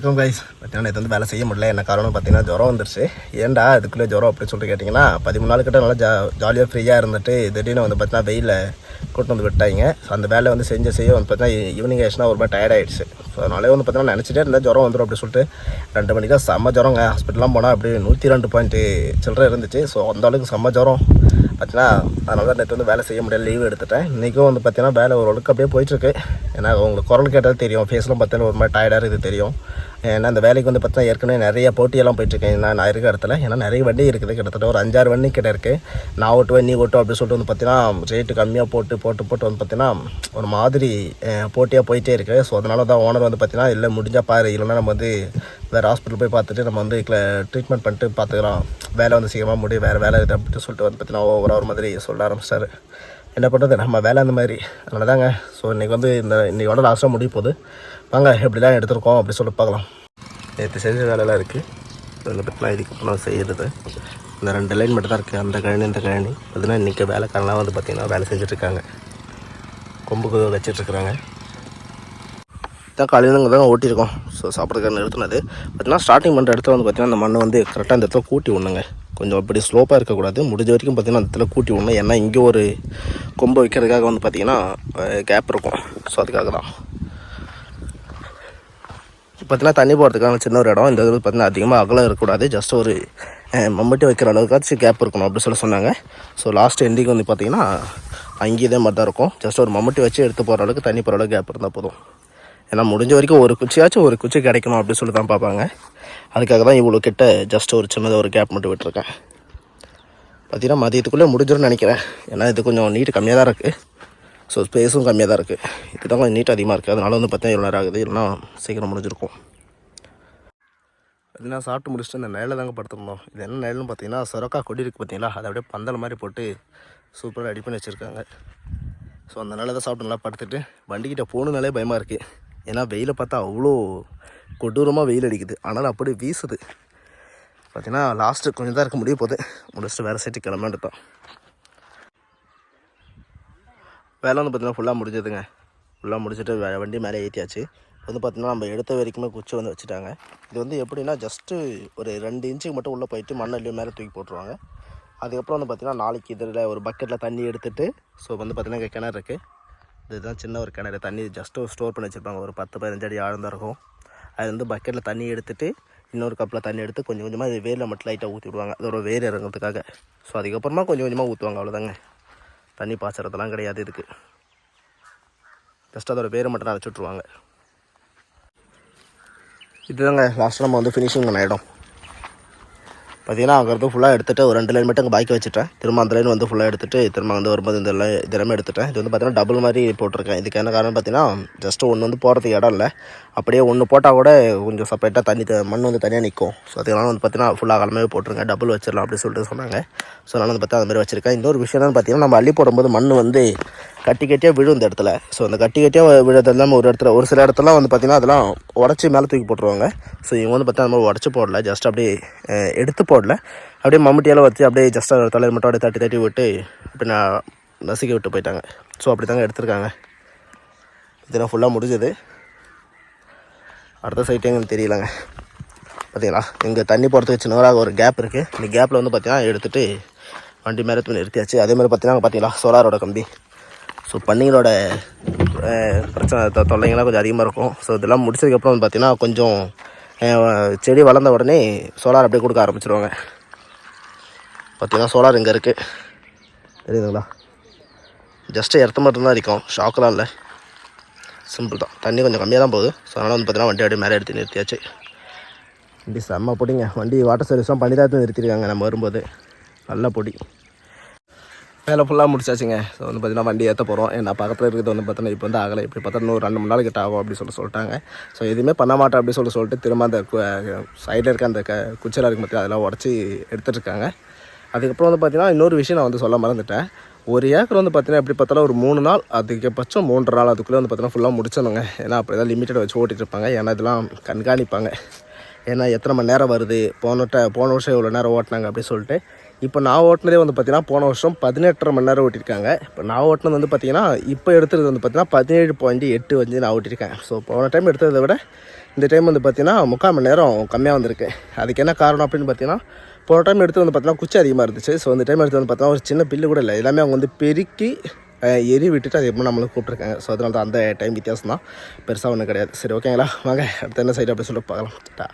வணக்கம் கைஸ் பார்த்தீங்கன்னா நேற்று வந்து வேலை செய்ய முடியல. என்ன காரணம் பார்த்தீங்கன்னா ஜுரம் வந்துருச்சு. ஏன்டா அதுக்குள்ளே ஜுரம் அப்படின்னு சொல்லிட்டு கேட்டிங்கன்னா பதிமூணு நாள் கிட்ட நல்லா ஜா ஜாலியாக ஃப்ரீயாக இருந்துட்டு திடீர்னு வந்து பார்த்தீங்கன்னா வெயிலில் கூட்டு வந்து விட்டாங்க. ஸோ அந்த வேலை வந்து செஞ்ச செய்ய வந்து பார்த்தீங்கன்னா ஈவினிங் e-, ஆயிடுச்சுன்னா ஒரு மாதிரி டயர்ட் ஆயிடுச்சு. ஸோ அதனாலே வந்து பார்த்தீங்கன்னா நினச்சிட்டே இருந்தால் ஜுரம் வந்துடும் அப்படின்னு சொல்லிட்டு ரெண்டு மணிக்கு தான் செம்ம ஜுரங்க ஹாஸ்பிட்டல்லாம் போனால் அப்படி நூற்றி ரெண்டு பாயிண்ட்டு சில்லற இருந்துச்சு. ஸோ அந்த அளவுக்கு செம்ம ஜுரம். பார்த்தீங்கன்னா அதனால தான் நேற்று வந்து வேலை செய்ய முடியல லீவ் எடுத்துட்டேன். இன்றைக்கும் வந்து பார்த்தீங்கன்னா வேலை ஓரளவுக்கு அப்படியே போயிட்டுருக்கு ஏன்னா உங்களுக்கு குரல் கேட்டால் தெரியும். ஃபேஸ்லாம் பார்த்தீங்கன்னா ஒரு மாதிரி டயர்டாக இருக்குது தெரியும். ஏன்னா அந்த வேலைக்கு வந்து பார்த்தீங்கன்னா ஏற்கனவே நிறைய போட்டியெல்லாம் போயிட்டுருக்கேன். நான் நான் இருக்க இடத்துல. ஏன்னா நிறைய வண்டி இருக்குது. கிட்டத்தட்ட ஒரு அஞ்சாறு வண்டி கிட்ட இருக்குது நான் ஓட்டுவேன் நீ ஓட்டும் அப்படின்னு சொல்லிட்டு வந்து பார்த்தீங்கன்னா ரேட்டு கம்மியாக போட்டு போட்டு போட்டு வந்து பார்த்தீங்கன்னா ஒரு மாதிரி போட்டியாக போயிட்டே இருக்குது ஸோ அதனால தான் ஓனர் வந்து பார்த்தீங்கன்னா இல்லை முடிஞ்சால் பாரு. இல்லைன்னா நம்ம வந்து வேறு ஹாஸ்பிட்டல் போய் பார்த்துட்டு நம்ம வந்து ட்ரீட்மெண்ட் பண்ணிட்டு பார்த்துக்கலாம். வேலை வந்து சீக்கிரமாக முடியும். வேறு வேலை இருக்குது அப்படின்னு சொல்லிட்டு வந்து பார்த்தீங்கன்னா ஓவராக ஒரு மாதிரி சொல்ல ஆரம்பிச்சிட்டாரு. என்ன பண்ணுறது நம்ம வேலை அந்த மாதிரி. அதனால தாங்க ஸோ இன்றைக்கி வந்து இந்த இன்றைக்கோட லாஸ்ட்டாக முடிய போகுது. வாங்க எப்படிலாம் எடுத்துருக்கோம் அப்படி சொல்லி பார்க்கலாம். நேற்று செஞ்ச வேலையெல்லாம் இருக்குது இதில் பற்றிலாம் இதுக்கப்புறம் செய்கிறது இந்த ரெண்டு லைன் மட்டும் தான் இருக்குது அந்த கழனி இந்த கழனி. பார்த்தீங்கன்னா இன்றைக்கி வேலைக்காரலாம் வந்து பார்த்திங்கன்னா வேலை செஞ்சுட்ருக்காங்க. கொம்புக்கு வச்சிட்ருக்குறாங்க. தான் காலையில் இங்கே தான் ஓட்டியிருக்கோம். ஸோ சாப்பிட்றதுக்கான நிறுத்தினது. பார்த்தீங்கன்னா ஸ்டார்டிங் பண்ணுற இடத்துல வந்து பார்த்திங்கன்னா அந்த மண்ணை வந்து கரெக்டாக அந்த இடத்துல கூட்டி விடணுங்க. கொஞ்சம் அப்படி ஸ்லோப்பாக இருக்கக்கூடாது. முடிஞ்ச வரைக்கும் பார்த்திங்கன்னா அந்த இடத்துல கூட்டி விடணும். ஏன்னா இங்கே ஒரு கொம்பை வைக்கிறதுக்காக வந்து பார்த்திங்கன்னா கேப் இருக்கும். ஸோ அதுக்காக தான். பார்த்திங்கன்னா தண்ணி போகிறதுக்கான சின்ன ஒரு இடம். இந்த இது பார்த்தீங்கன்னா அதிகமாக அகலம் இருக்கக்கூடாது. ஜஸ்ட் ஒரு அஹ், மம்பட்டி வைக்கிற அளவுக்காச்சும் கேப் இருக்கணும் அப்படின்னு சொல்லி சொன்னாங்க. ஸோ லாஸ்ட் எண்டிங் வந்து பார்த்தீங்கன்னா அங்கேயே இதே மாதிரி தான் இருக்கும். ஜஸ்ட் ஒரு மம்பட்டி வச்சு எடுத்து போகிற அளவுக்கு தண்ணி போகிற அளவுக்கு கேப் இருந்தால் போதும். ஏன்னா முடிஞ்ச வரைக்கும் ஒரு குச்சியாச்சும் ஒரு குச்சி கிடைக்கணும் அப்படின்னு சொல்லி தான் பார்ப்பாங்க. அதுக்காக தான் இவ்வளோ கிட்ட ஜஸ்ட் ஒரு சின்னதாக ஒரு கேப் மட்டும் விட்டுருக்கேன். பார்த்தீங்கன்னா மதியத்துக்குள்ளே முடிஞ்சிரும்னு நினைக்கிறேன். ஏன்னா இது கொஞ்சம் நீட்டு கம்மியாக தான் இருக்குது ஸோ ஸ்பேஸும் கம்மியாக தான் இருக்குது இதுதான் கொஞ்சம் நீட் அதிகமாக இருக்குது அதனால வந்து பார்த்தீங்கன்னா இவ்வளோ நேரம் ஆகுது. இல்லைனா சீக்கிரம் முடிஞ்சிருக்கும். பார்த்தீங்கன்னா சாப்பிட்டு முடிச்சுட்டு இந்த நிழல தாங்க படுத்துருந்தோம். இது என்ன நிழல்னு பார்த்தீங்கன்னா சொரக்கா கொடி இருக்குது பார்த்தீங்களா அதை அப்படியே பந்தல் மாதிரி போட்டு சூப்பராக ரெடி பண்ணி வச்சுருக்காங்க. ஸோ அந்த நிலை தான் சாப்பிட்டு நல்லா படுத்துட்டு வண்டிக்கிட்ட போகணுனாலே பயமாக இருக்குது ஏன்னா வெயிலை பார்த்தா அவ்வளோ கொடூரமாக வெயில் அடிக்குது. ஆனால் அப்படி வீசுது. பார்த்தீங்கன்னா லாஸ்ட்டு கொஞ்சம் தான் இருக்க முடிய போகுது. முடிச்சுட்டு வேறு சைட்டு கிளம்பான்னு தான் வேலை வந்து பார்த்திங்கன்னா ஃபுல்லாக முடிஞ்சதுங்க. ஃபுல்லாக முடிச்சுட்டு வே- வண்டி மேலே ஏற்றியாச்சு வந்து பார்த்திங்கன்னா நம்ம எடுத்த வரைக்குமே குச்சி வந்து வச்சுட்டாங்க. இது வந்து எப்படின்னா ஜஸ்ட்டு ஒரு ரெண்டு இன்ச்சுக்கு மட்டும் உள்ளே போயிட்டு மண்ணல்லையும் மேலே தூக்கி போட்டுருவாங்க. அதுக்கப்புறம் வந்து பார்த்திங்கன்னா நாளைக்கு இதில் ஒரு பக்கெட்டில் தண்ணி எடுத்துகிட்டு ஸோ வந்து பார்த்திங்கன்னா இங்கே கிணறு இருக்குது இதுதான் சின்ன ஒரு கிணறு. தண்ணி ஜஸ்ட்டு ஸ்டோர் பண்ணி வச்சுருப்பாங்க. ஒரு பத்து பதினஞ்சு அடி ஆழந்தான் இருக்கும். அது வந்து பக்கெட்டில் தண்ணி எடுத்துகிட்டு இன்னொரு கப்பில் தண்ணி எடுத்து கொஞ்சம் கொஞ்சமாக இது வேரில் மட்டும் லைட்டாக ஊற்றி விடுவாங்க. அதோட வேர் இறங்குறதுக்காக. ஸோ அதுக்கப்புறமா கொஞ்சம் கொஞ்சமாக ஊற்றுவாங்க அவ்வளோதாங்க தண்ணி பாய்ச்சறதெல்லாம் கிடையாது இதுக்கு. ஜஸ்ட் அதோட வேரை மட்டும் அரைச்சி விட்ருவாங்க இதுதாங்க லாஸ்ட்டாக நம்ம வந்து ஃபினிஷிங் பண்ண இடம். பார்த்தீங்கன்னா அங்கேருந்து ஃபுல்லாக எடுத்துகிட்டு ஒரு ரெண்டு லைன் மட்டும் அங்கே பாக்கி வச்சுட்டேன். திரும்ப அந்த லைன் வந்து ஃபுல்லாக எடுத்துகிட்டு திரும்ப வந்து வரும்போது இந்த லைன் இதெல்லாமே எடுத்துட்டேன். இது வந்து பார்த்தீங்கன்னா டபுள் மாதிரி போட்டிருக்கேன். இதுக்கு என்ன காரணம் பார்த்தீங்கன்னா ஜஸ்ட் ஒன்று வந்து போகிறதுக்கு இடம் இல்லை. அப்படியே ஒன்று போட்டால் கூட கொஞ்சம் செப்பரேட்டாக தண்ணி த- மண் வந்து தனியாக நிற்கும் ஸோ அதனால வந்து பார்த்தீங்கன்னா ஃபுல்லாக அகலமே போட்டிருங்க டபுள் வச்சிடலாம் அப்படின்னு சொல்லிட்டு சொன்னாங்க. ஸோ அதனால் வந்து பார்த்தா அந்த மாதிரி வச்சுருக்கேன். இன்னொரு விஷயம் என்னன்னு பார்த்தீங்கன்னா நம்ம அள்ளி போடும்போது மண் வந்து கட்டி கட்டியாக விழும் இந்த இடத்துல. ஸோ அந்த கட்டி கட்டியாக விழுறது எல்லாமே ஒரு இடத்துல ஒரு சில இடத்துல வந்து பார்த்திங்கன்னா அதெல்லாம் உடச்சி மேலே தூக்கி போட்டுருவாங்க. ஸோ இவங்க வந்து பார்த்தா அந்த மாதிரி உடச்சி போடல. ஜஸ்ட் அப்படியே எடுத்து போடல. அப்படியே மம்முட்டியால் வச்சு அப்படியே ஜஸ்ட் தலையில் மட்டும் அப்படியே தட்டி தட்டி விட்டு அப்படி நான் நசுக்கி விட்டு போயிட்டாங்க. ஸோ அப்படி தாங்க எடுத்திருக்காங்க. இதெல்லாம் ஃபுல்லாக முடிஞ்சது. அடுத்த சைட்டு எங்களுக்கு தெரியலங்க. பார்த்தீங்களா இங்கே தண்ணி போகிறதுக்கு சின்னதாக ஒரு கேப் இருக்குது இந்த கேப்பில் வந்து பார்த்தீங்கன்னா எடுத்துகிட்டு வண்டி மேலே தூக்கி நிறுத்தியாச்சு. அதே மாதிரி பார்த்தீங்கன்னா பார்த்தீங்களா சோலாரோட கம்பி. ஸோ பன்னிகளோட பிரச்சனை தொ- தொல்லைங்கள்லாம் கொஞ்சம் அதிகமாக இருக்கும். ஸோ இதெல்லாம் முடிச்சதுக்கப்புறம் வந்து பார்த்திங்கன்னா கொஞ்சம் செடி வளர்ந்த உடனே சோலார் அப்படியே கொடுக்க ஆரம்பிச்சிருவாங்க. பார்த்தீங்கன்னா சோலார் இங்கே இருக்குது தெரியுதுங்களா? ஜஸ்ட்டு இடத்த மட்டும்தான் இருக்கும் ஷாக்கெலாம் இல்லை. சிம்பிள் தான். தண்ணி கொஞ்சம் கம்மியாக தான் போகுது. ஸோ அதனால் வந்து பார்த்தீங்கன்னா வண்டி அப்படியே மேலே எடுத்து நிறுத்தியாச்சு. வண்டி செம்ம பொடிங்க. வண்டி வாட்டர் சர்வீஸ்லாம் பண்ணி தான் எடுத்து நிறுத்திருக்காங்க. நம்ம வரும்போது. நல்ல பொடி. வேலை ஃபுல்லாக முடிச்சாச்சுங்க. ஸோ வந்து பார்த்தீங்கன்னா வண்டி ஏற்ற போகிறோம் ஏன்னா பக்கத்தில் இருக்கிறது வந்து பார்த்தீங்கன்னா இப்போ வந்து ஆகலை. இப்படி பார்த்தா இன்னும் ரெண்டு மூணு நாள் கிட்ட ஆகும் அப்படின்னு சொல்லி சொல்லிட்டாங்க. ஸோ எதுவுமே பண்ண மாட்டேன் அப்படின்னு சொல்லி சொல்லிட்டு திரும்ப அந்த சைடில் இருக்க அந்த க குச்சலாக இருக்கு பார்த்தீங்கன்னா அதெல்லாம் உடச்சி எடுத்துட்டு இருக்காங்க. அதுக்கப்புறம் வந்து பார்த்தீங்கன்னா இன்னொரு விஷயம் நான் வந்து சொல்ல மறந்துட்டேன். ஒரு ஏக்கர் வந்து பார்த்தீங்கன்னா எப்படி பார்த்தாலும் ஒரு மூணு நாள் அதிகபட்சம் மூன்று நாள் அதுக்குள்ளே வந்து பார்த்தீங்கன்னா ஃபுல்லாக முடிச்சணுங்க ஏன்னா அப்படி தான் லிமிட்டட் வச்சு ஓட்டிட்டு இருப்பாங்க. ஏன்னா இதெல்லாம் கண்காணிப்பாங்க. ஏன்னா எத்தனை மணி நேரம் வருது? போன போன வருஷம் இவ்வளோ நேரம் ஓட்டினாங்க அப்படின்னு சொல்லிட்டு இப்போ நான் ஓட்டினதே வந்து பார்த்தீங்கன்னா போன வருஷம் பதினெட்டரை மணி நேரம் ஓட்டியிருக்காங்க. இப்போ நான் ஓட்டினது வந்து பார்த்தீங்கன்னா இப்போ எடுத்தது வந்து பார்த்தீங்கன்னா பதினேழு பாயிண்ட் எட்டு வந்து நான் ஓட்டியிருக்கேன். ஸோ போன டைம் எடுத்ததை விட இந்த டைம் வந்து பார்த்தீங்கன்னா முக்கால் மணி நேரம் கம்மியாக வந்திருக்கு. அதுக்கு என்ன காரணம் அப்படின்னு பார்த்தீங்கன்னா போன டைம் எடுத்து வந்து பார்த்தீங்கன்னா குச்சி அதிகமாக இருந்துச்சு. ஸோ இந்த டைம் எடுத்து வந்து பார்த்தீங்கன்னா ஒரு சின்ன பில்லு கூட இல்லை. எல்லாமே அவங்க வந்து பெருக்கி எரி விட்டுட்டு அது எப்போ நம்மளுக்கு கூப்பிட்ருக்காங்க ஸோ அதனால தான் அந்த டைம் வித்தியாசம் தான் பெருசாக ஒன்றும் கிடையாது. சரி ஓகேங்களா வாங்க அடுத்த என்ன சைடு அப்படி சொல்லிட்டு பார்க்கலாம் டா.